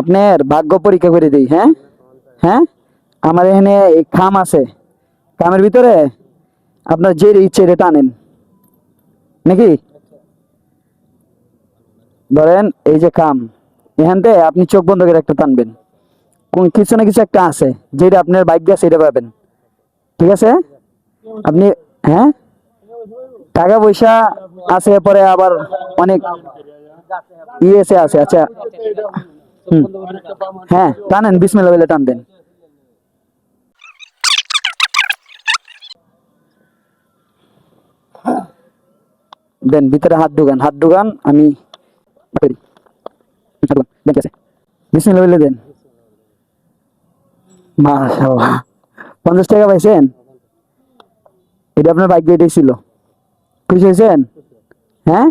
আপনার ভাগ্য পরীক্ষা করে দিই হ্যাঁ? হ্যাঁ? আমার এখানে খাম আছে। খামের ভিতরে আপনার যে ইচ্ছে এটা টানেন। নাকি? ধরেন এই যে খাম এখান আপনি চোখ বন্ধ করে একটা টানবেন। কোন কিছু না কিছু একটা আছে, যেটা আপনার বাইক আছে এটা পাবেন। ঠিক আছে? আপনি হ্যাঁ? টাকা পয়সা আছে পরে আবার অনেক ইয়েসে আছে আচ্ছা। হ্যাঁ টানেন, বিসমিল্লাহ বলে টান দেন। দেন, ভিতরে হাত ঢুকান হাত ঢুকান, আমি আছে? বলে দেন। মাশাআল্লাহ। পঞ্চাশ টাকা পাইছেন? এটা আপনার বাইক এটাই ছিল। খুশি হয়েছেন? হ্যাঁ?